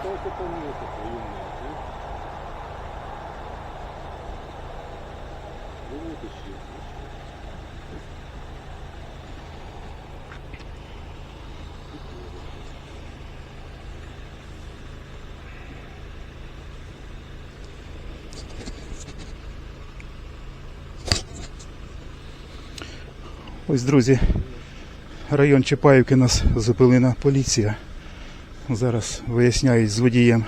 ставте помилку твою мать. Давайте ще. Ось, друзі, район Чапаївки нас зупинила поліція. Зараз виясняють з водієм,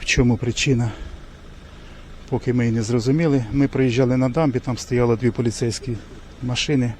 в чому причина. Поки ми і не зрозуміли, ми приїжджали на дамбі, там стояло дві поліцейські машини.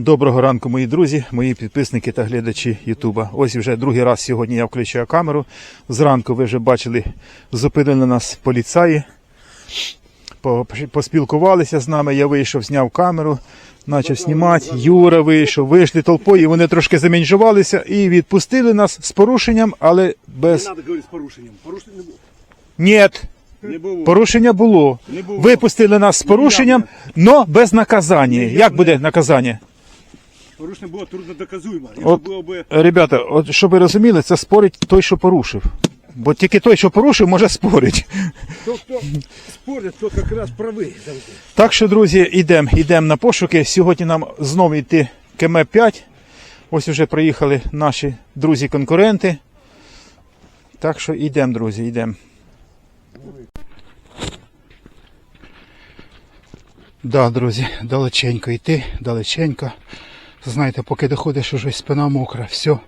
Доброго ранку, мої друзі, мої підписники та глядачі Ютуба. Ось вже другий раз сьогодні я включаю камеру. Зранку ви вже бачили, зупинили нас поліцаї. Поспілкувалися з нами, я вийшов, зняв камеру, почав знімати. Юра вийшов, вийшли толпою, вони трошки замінжувалися і відпустили нас з порушенням, але без. Не надо говорить с порушением. Порушення не було. Ні, Не було. порушення було. Не було. Випустили нас з порушенням, але без наказання. Як буде наказання? Порушення було трудно доказуємо. От- було би Ребята, от щоб ви розуміли, це спорить той, що порушив. Бо тільки той, що порушив, може спорити. хто хто спорить, тот якраз правий завжди. Так що, друзі, йдемо йдем на пошуки. Сьогодні нам знову йти КМ-5. Ось вже приїхали наші друзі-конкуренти. Так що йдемо, друзі, йдемо. Да, друзі, далеченько йти, далеченько. Знаєте, поки доходиш, уже спина мокра, все,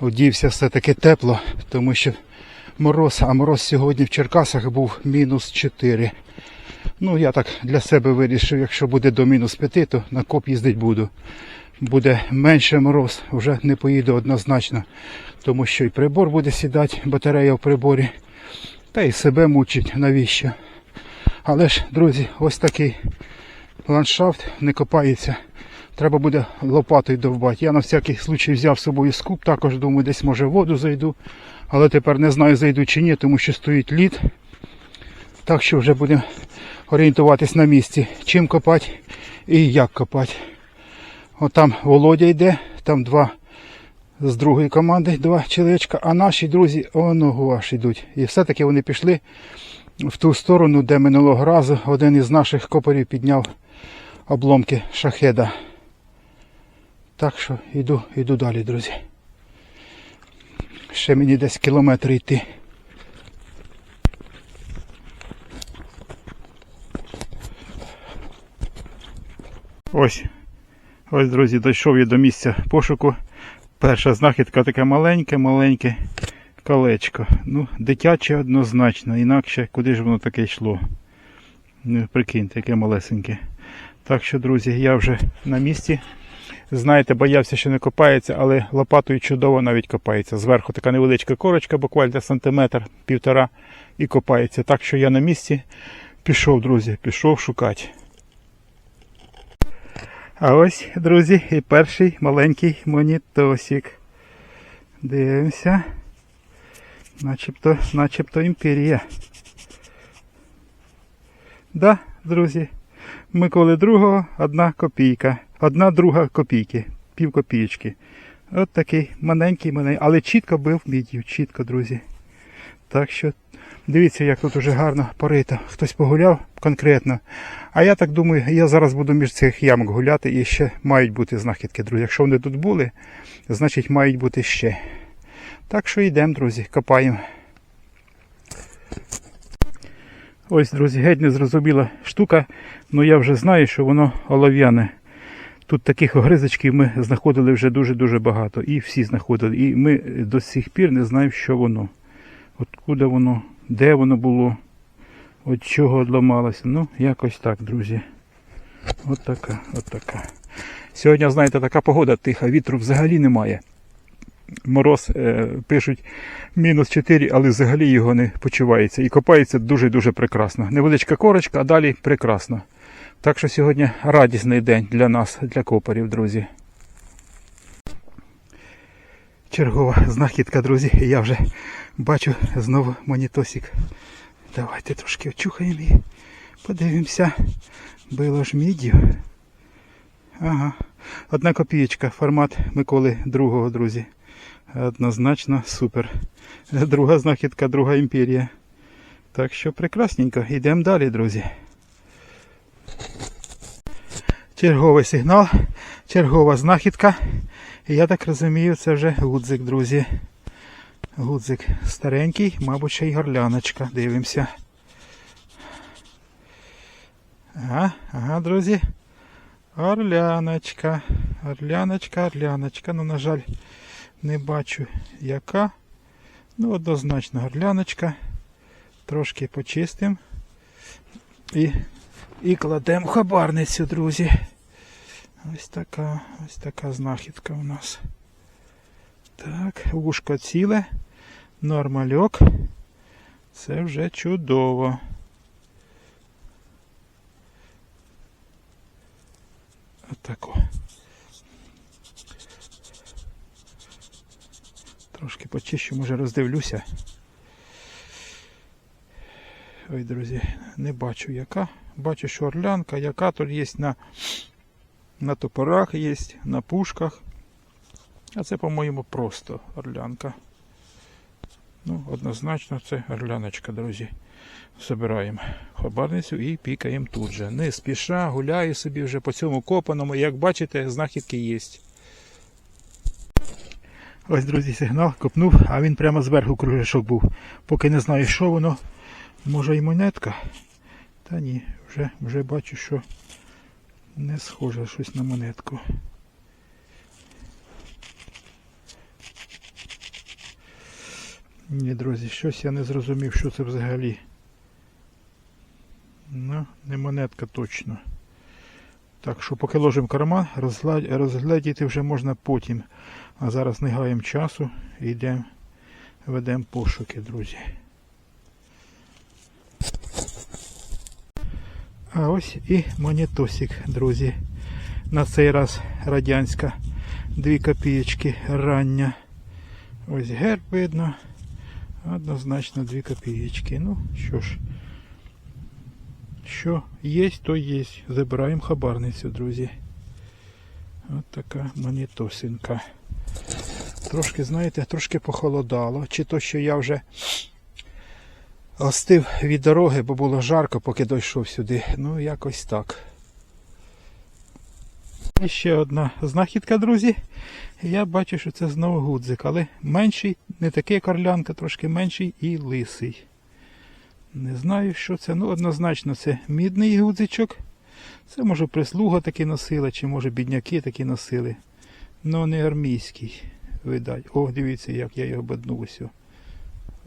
одівся все таки тепло, тому що мороз, а мороз сьогодні в Черкасах був мінус 4. Ну, я так для себе вирішив, якщо буде до мінус 5, то на коп їздити буду. Буде менше мороз, вже не поїду однозначно, тому що і прибор буде сідати, батарея в приборі, та й себе мучить, навіщо. Але ж, друзі, ось такий ландшафт не копається. Треба буде лопатою довбати. Я на всякий случай взяв з собою скуп, також думаю, десь може воду зайду. Але тепер не знаю, зайду чи ні, тому що стоїть лід. Так що вже будемо орієнтуватись на місці, чим копати і як копати. От там Володя йде, там два з другої команди, два чоловічка, а наші друзі оного аж йдуть. І все-таки вони пішли в ту сторону, де минулого разу один із наших копарів підняв обломки шахеда. Так що йду, йду далі, друзі. Ще мені десь кілометр йти. Ось. Ось, друзі, дійшов я до місця пошуку. Перша знахідка таке маленьке, маленьке колечко. Ну, дитяче однозначно, інакше куди ж воно таке йшло. Ну, прикиньте, яке малесеньке. Так що, друзі, я вже на місці. Знаєте, боявся, що не копається, але лопатою чудово навіть копається. Зверху така невеличка корочка, буквально сантиметр, півтора, і копається. Так що я на місці пішов, друзі, пішов шукати. А ось, друзі, і перший маленький монітосик. Дивимося. Начебто, начебто імперія. Да, друзі. Миколи другого одна копійка. Одна друга копійки. Пів копійки. От такий маленький, маленький, але чітко бив мідію, чітко, друзі. Так що дивіться, як тут уже гарно порито. Хтось погуляв конкретно. А я так думаю, я зараз буду між цих ямок гуляти і ще мають бути знахідки, друзі. Якщо вони тут були, значить мають бути ще. Так що йдемо, друзі, копаємо. Ось, друзі, геть незрозуміла штука, але я вже знаю, що воно олов'яне. Тут таких огризочків ми знаходили вже дуже-дуже багато. І всі знаходили. І ми до сих пір не знаємо, що воно. Откуда воно, де воно було, від чого одламалося. Ну, якось так, друзі. От така, от така. Сьогодні, знаєте, така погода тиха, вітру взагалі немає. Мороз е, пишуть мінус 4, але взагалі його не почувається. І копається дуже-дуже прекрасно. Невеличка корочка, а далі прекрасно. Так що сьогодні радісний день для нас, для копарів, друзі. Чергова знахідка, друзі. Я вже бачу знову монітосик. Давайте трошки очухаємо і подивимося. Було ж міддю. Ага. Одна копієчка, формат Миколи II, друзі. Однозначно супер. Друга знахідка, друга імперія. Так що прекрасненько. Йдемо далі, друзі. Черговий сигнал, чергова знахідка. Я так розумію, це вже гудзик, друзі. Гудзик старенький, мабуть, ще й горляночка. Дивимося. Ага, ага, друзі. Орляночка. Орляночка, орляночка. Ну, на жаль, не бачу яка. Ну, однозначно горляночка. Трошки почистимо. І, і кладемо хабарницю, друзі. Ось така, ось така знахідка у нас. Так, вушко ціле. Нормальок. Це вже чудово. Отако. Трошки почищу, може роздивлюся. Ой, друзі, не бачу яка. Бачу, що орлянка, яка тут є на, на топорах, є, на пушках. А це, по-моєму, просто орлянка. Ну, однозначно, це орляночка, друзі. Забираємо хабарницю і пікаємо тут же. Не спіша, гуляю собі вже по цьому копаному. Як бачите, знахідки є. Ось, друзі, сигнал копнув, а він прямо зверху кругляшок був. Поки не знаю, що воно. Може і монетка. Та ні, вже, вже бачу, що не схоже щось на монетку. Ні, друзі, щось я не зрозумів, що це взагалі. Ну, не монетка точно. Так що поки ложимо карман, розглядіти вже можна потім. А зараз не гаємо часу і йдемо, ведемо пошуки, друзі. А ось і монетосик, друзі. На цей раз радянська. Дві копієчки рання. Ось герб видно. Однозначно дві копієчки. Ну що ж. Що є, то є. Забираємо хабарницю, друзі. От така монетосинка. Трошки, знаєте, трошки похолодало. Чи то, що я вже остив від дороги, бо було жарко, поки дійшов сюди. Ну, якось так. Ще одна знахідка, друзі. Я бачу, що це знову гудзик, але менший, не такий як трошки менший і лисий. Не знаю, що це. Ну, однозначно, це мідний гудзичок. Це може прислуга таки носила, чи може бідняки такі носили. Ну не армійський, видать. О, дивіться, як я його баднув усю.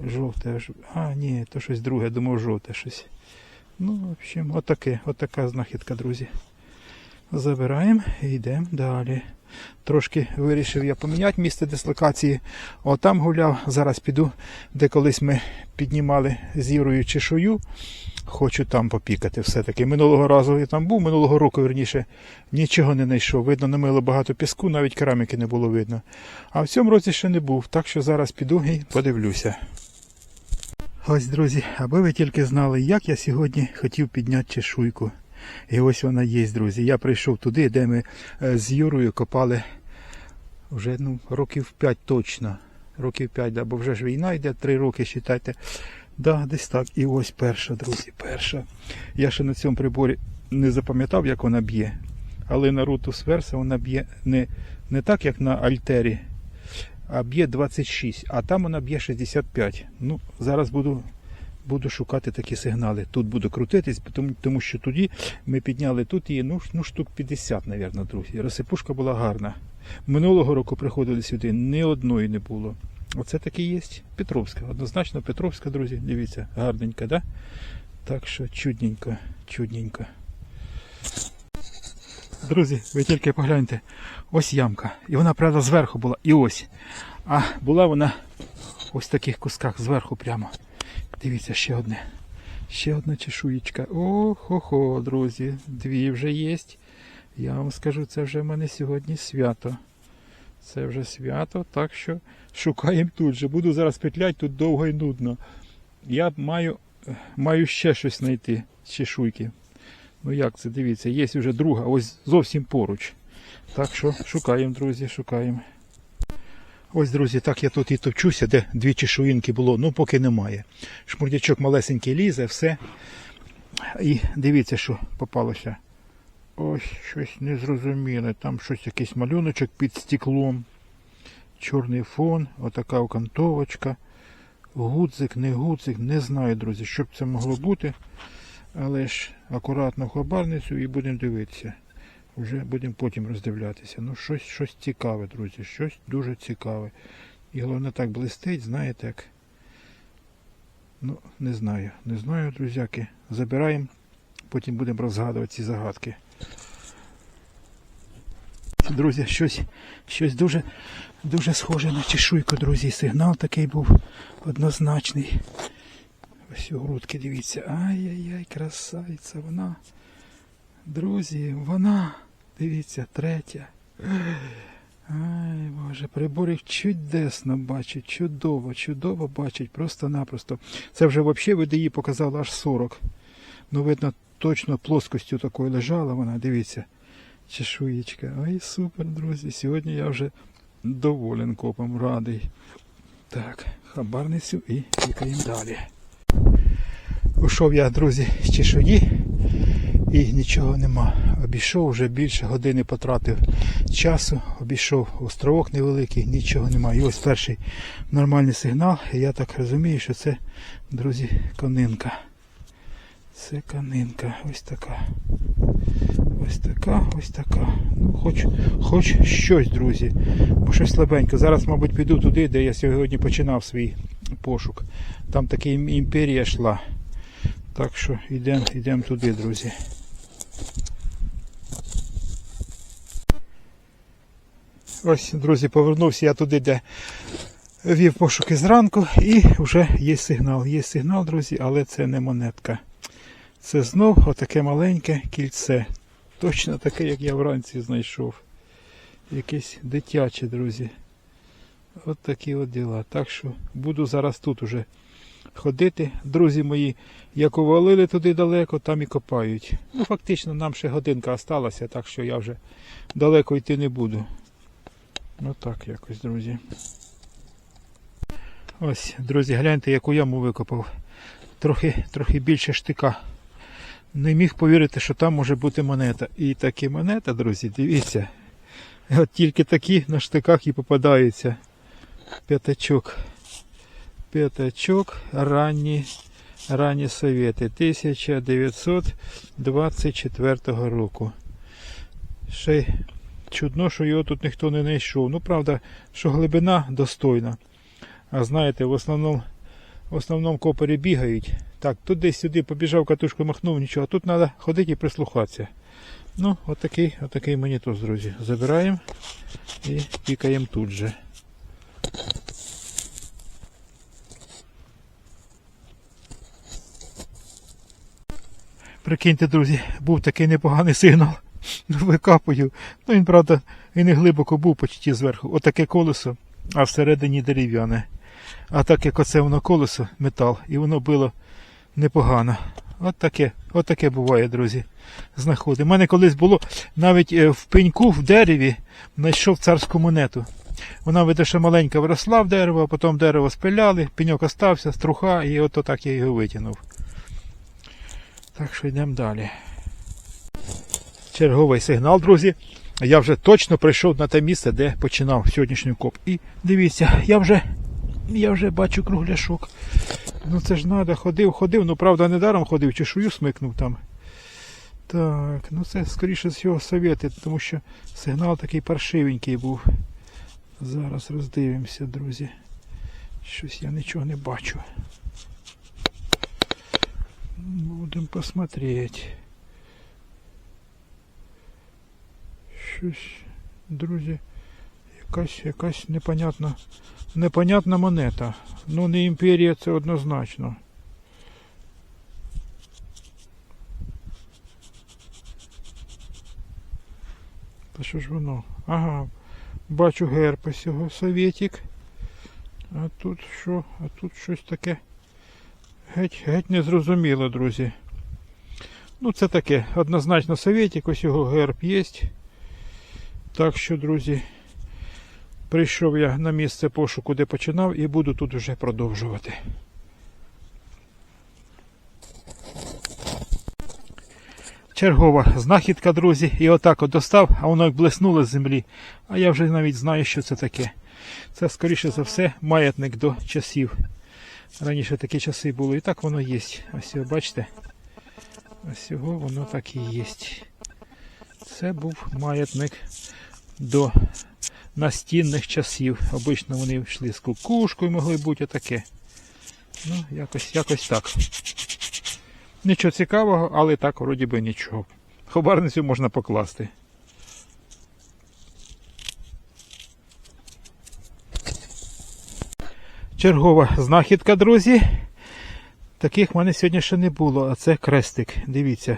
Жовте аж. А, ні, то щось друге, думав, жовте щось. Ну, в общем, отаке, отака знахідка, друзі. Забираємо і йдемо далі. Трошки вирішив я поміняти місце дислокації. Отам гуляв, зараз піду, де колись ми піднімали з Юрою чешую. Хочу там попікати все-таки. Минулого разу я там був, минулого року, верніше, нічого не знайшов. Видно, намило багато піску, навіть кераміки не було видно. А в цьому році ще не був, так що зараз піду і подивлюся. Ось, друзі, аби ви тільки знали, як я сьогодні хотів підняти чешуйку. І ось вона є, друзі. Я прийшов туди, де ми е, з Юрою копали вже ну, років 5 точно. Років 5, да, бо вже ж війна йде, 3 роки, вважайте. Да, десь так. І ось перша, друзі, перша. Я ще на цьому приборі не запам'ятав, як вона б'є. Але на Rutus Versa вона б'є не, не так, як на Альтері, б'є 26, а там вона б'є 65. Ну, зараз буду буду шукати такі сигнали. Тут буду крутитись, тому, тому що тоді ми підняли тут її ну, ну штук 50, мабуть, друзі. Розсипушка була гарна. Минулого року приходили сюди, ні одної не було. Оце таки є Петровська. Однозначно Петровська, друзі. Дивіться, гарненька, да? Так що чудненько, чудненько. Друзі, ви тільки погляньте, ось ямка. І вона, правда, зверху була. І ось. А була вона ось в таких кусках зверху прямо. Дивіться, ще одне. Ще одна чешуєчка. О-хо-хо, друзі. Дві вже є. Я вам скажу, це вже в мене сьогодні свято. Це вже свято, так що шукаємо тут же. Буду зараз петлять, тут довго і нудно. Я маю, маю ще щось знайти. з Чешуйки. Ну як це, дивіться, є вже друга, ось зовсім поруч. Так що шукаємо, друзі, шукаємо. Ось, друзі, так я тут і топчуся, де дві чешуїнки було, ну поки немає. Шмурдячок малесенький лізе, все. І дивіться, що попалося. Ось щось незрозуміле. Там щось якийсь малюночок під стеклом. Чорний фон, отака окантовочка. Гудзик, не гудзик, не знаю, друзі, що б це могло бути. Але ж акуратно в хабарницю і будемо дивитися. Вже будемо потім роздивлятися. Ну, щось, щось цікаве, друзі, щось дуже цікаве. І головне так блистить, знаєте, як. Ну, не знаю, не знаю, друзяки. Забираємо, потім будемо розгадувати ці загадки. Друзі, щось, щось дуже, дуже схоже на чешуйку, друзі. Сигнал такий був однозначний. Ось у грудки, дивіться. Ай-яй-яй, красавиця вона. Друзі, вона. Дивіться, третя. Ай, Боже, приборів чудесно бачить, чудово, чудово бачить, просто-напросто. Це вже взагалі ВДІ показало аж 40. Ну, видно, точно плоскостю такою лежала вона, дивіться. Чешуєчка. Ой, супер, друзі. Сьогодні я вже доволен копом, радий. Так, хабарницю і тікаємо далі. Ушов я, друзі, з чешуї і нічого нема. Обійшов вже більше години потратив часу, обійшов островок невеликий, нічого немає. І ось перший нормальний сигнал. Я так розумію, що це, друзі, конинка. Це конинка. Ось така. Ось така, ось така. Ну, хоч, хоч щось, друзі. Бо щось слабенько. Зараз, мабуть, піду туди, де я сьогодні починав свій пошук. Там таки ім- імперія йшла. Так що йдемо йдем туди, друзі. Ось, друзі, повернувся я туди, де вів пошуки зранку, і вже є сигнал. Є сигнал, друзі, але це не монетка. Це знов отаке маленьке кільце. Точно таке, як я вранці знайшов. Якесь дитяче, друзі. От такі от діла. Так що буду зараз тут уже ходити. Друзі мої, як увалили туди далеко, там і копають. Ну, фактично, нам ще годинка осталася, так що я вже далеко йти не буду. Отак якось, друзі. Ось, друзі, гляньте, яку яму викопав. Трохи, трохи більше штика. Не міг повірити, що там може бути монета. І такі монета, друзі, дивіться. От тільки такі на штиках і попадаються. П'ятачок. П'ятачок, ранні, ранні совєти 1924 року. Ще чудно, що його тут ніхто не знайшов. Ну, правда, що глибина достойна. А знаєте, в основному, в основному копері бігають. Так, тут десь сюди побіжав, катушку махнув, нічого. А тут треба ходити і прислухатися. Ну, отакий, отакий монітор, друзі. Забираємо і пікаємо тут же. Прикиньте, друзі, був такий непоганий сигнал. Викапую. Ну він, правда, і не глибоко був почти зверху. Отаке колесо, а всередині дерев'яне. А так як оце воно колесо, метал, і воно було непогано. От таке, от таке буває, друзі. Знаходи. У мене колись було навіть е, в пеньку в дереві знайшов царську монету. Вона, видно, що маленька виросла в дерево, а потім дерево спиляли, пеньок остався, струха, і от так я його витягнув. Так що йдемо далі. Черговий сигнал, друзі. Я вже точно прийшов на те місце, де починав сьогоднішній коп. І дивіться, я вже Я вже бачу кругляшок. Ну це ж треба, ходив, ходив, ну правда недаром ходив, чешую смикнув там. Так, ну це скоріше всього совєти, тому що сигнал такий паршивенький був. Зараз роздивимося, друзі. Щось я нічого не бачу. Будемо посмотреть. Щось, друзі, якась, якась непонятна, непонятна монета. Ну не імперія, це однозначно. Та що ж воно? Ага, бачу герб ось його совєтік. А тут що? А тут щось таке. Геть, геть незрозуміло, друзі. Ну, це таке, однозначно совєтік, ось його герб є. Так що, друзі, прийшов я на місце пошуку, де починав, і буду тут вже продовжувати. Чергова знахідка, друзі, і отак от достав, а воно як блеснуло з землі. А я вже навіть знаю, що це таке. Це, скоріше за все, маятник до часів. Раніше такі часи були, і так воно є. Ось його, бачите? Ось його воно так і є. Це був маятник до настінних часів. Обично вони йшли з кукушкою, могли бути отаке. Ну, якось, якось так. Нічого цікавого, але так вроді би нічого. Хабарницю можна покласти. Чергова знахідка, друзі. Таких в мене сьогодні ще не було, а це крестик. Дивіться.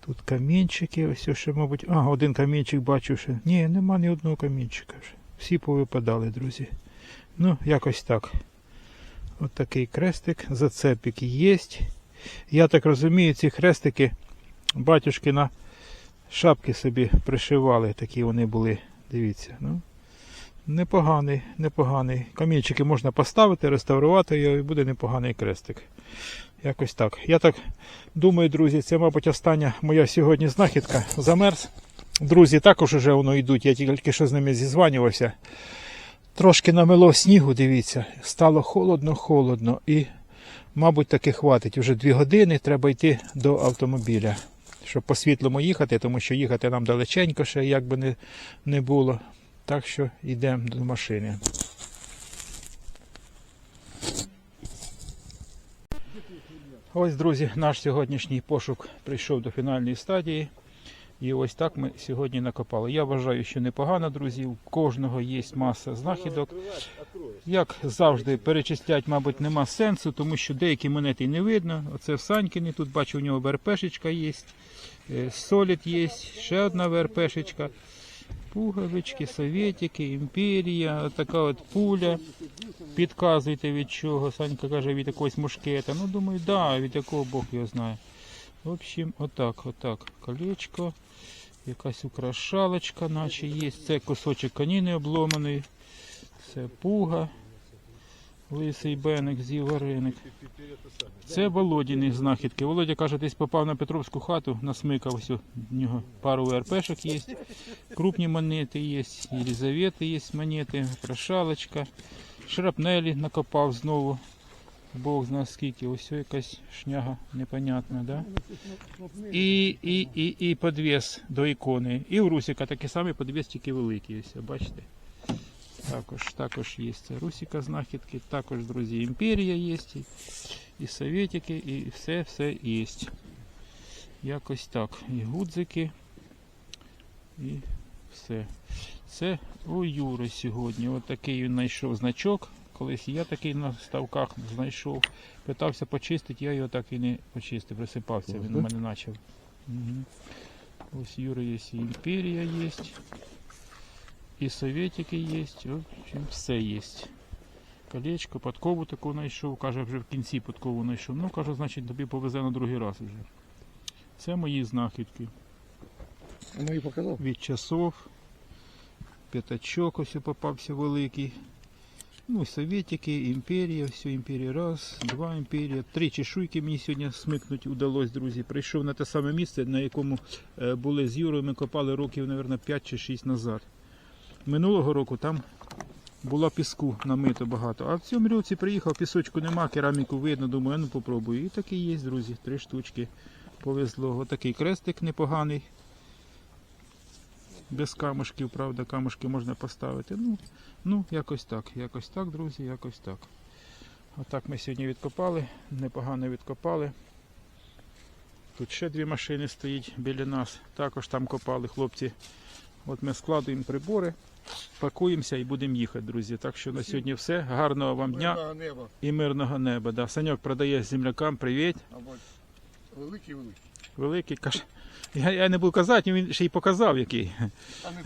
Тут камінчики, ось ще, мабуть. А, один камінчик бачу ще. Ні, нема ні одного камінчика. Всі повипадали, друзі. Ну, якось так. От такий крестик, зацепик є. Я так розумію, ці хрестики батюшки на шапки собі пришивали, такі вони були. Дивіться. ну. Непоганий, непоганий. Камінчики можна поставити, реставрувати його і буде непоганий крестик. Якось так. Я так думаю, друзі, це, мабуть, остання моя сьогодні знахідка. Замерз. Друзі, також уже воно йдуть, я тільки що з ними зізванювався. Трошки намело снігу, дивіться, стало холодно-холодно і, мабуть, таки хватить. Уже дві години треба йти до автомобіля, щоб по світлому їхати, тому що їхати нам далеченько ще, як би не, не було. Так що йдемо до машини. Ось, друзі, наш сьогоднішній пошук прийшов до фінальної стадії. І ось так ми сьогодні накопали. Я вважаю, що непогано, друзі. У кожного є маса знахідок. Як завжди, перечислять, мабуть, нема сенсу, тому що деякі монети й не видно. Оце в Санькіні, тут бачу, у нього ВРПшечка є, е, солід є, ще одна ВРПшечка. Пуговички, совєтики, імперія, така от пуля. Підказуйте від чого. Санька каже від якогось мушкета. Ну, думаю, да, від якого Бог його знає. В общем, отак, отак. Колечко, якась украшалочка, наче є. Це кусочок каніни обломаний. Це пуга. Лисий беник, з'їв. Це Володіни знахідки. Володя каже, десь попав на Петровську хату, насмикався. У нього пару ВРПшок є. Крупні монети є, Єлизавети є монети, прошалочка. Шрапнелі накопав знову. Бог знає скільки. Ось якась шняга непонятна, да? І, і, і, і подвес до ікони. І у Русіка такий самий подвес, тільки великий. Ось, бачите? Також, також є це Русіка знахідки, також, друзі, імперія є, і, совєтики, і все, все є. Якось так. І гудзики, і все. Це у Юри сьогодні. От такий він знайшов значок. Колись я такий на ставках знайшов. Питався почистити, я його так і не почистив, присипався, він у мене почав. Угу. Ось Юри є і імперія є. І советики є, в общем, все є. Колечко, подкову таку знайшов, каже, вже в кінці подкову знайшов. Ну, каже, значить тобі повезе на другий раз вже. Це мої знахідки. Ну і показав. Від часов. П'ятачок ось попався великий. Ну, советики, імперія, все, імперія раз, два імперія, три чешуйки мені сьогодні смикнути удалось, друзі. Прийшов на те саме місце, на якому е, були з Юрою, ми копали років, мабуть, 5 чи 6 назад. Минулого року там Було піску намито багато. А в цьому році приїхав, пісочку нема, кераміку видно, думаю, ну попробую. І такий є, друзі, три штучки. Повезло. Отакий крестик непоганий. Без камушків, правда, камушки можна поставити. Ну, ну, якось так, якось так, друзі, якось так. Отак ми сьогодні відкопали, непогано відкопали. Тут ще дві машини стоять біля нас. Також там копали хлопці. От ми складуємо прибори, пакуємося і будемо їхати, друзі. Так що на сьогодні все. Гарного вам дня неба. і мирного неба. Да. Саньок продає землякам привіт. Великий великий. Великий каш. Я, я не буду казати, він ще й показав який. А не.